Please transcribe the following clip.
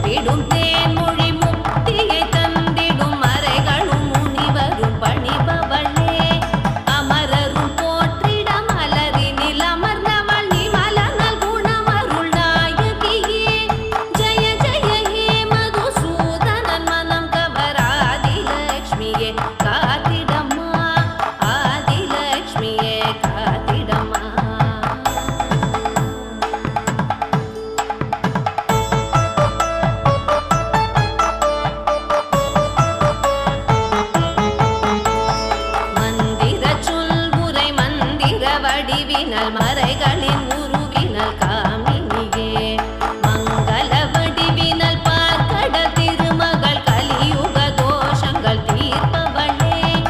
விடும் உருவினல் மறைகளின் உருவினல்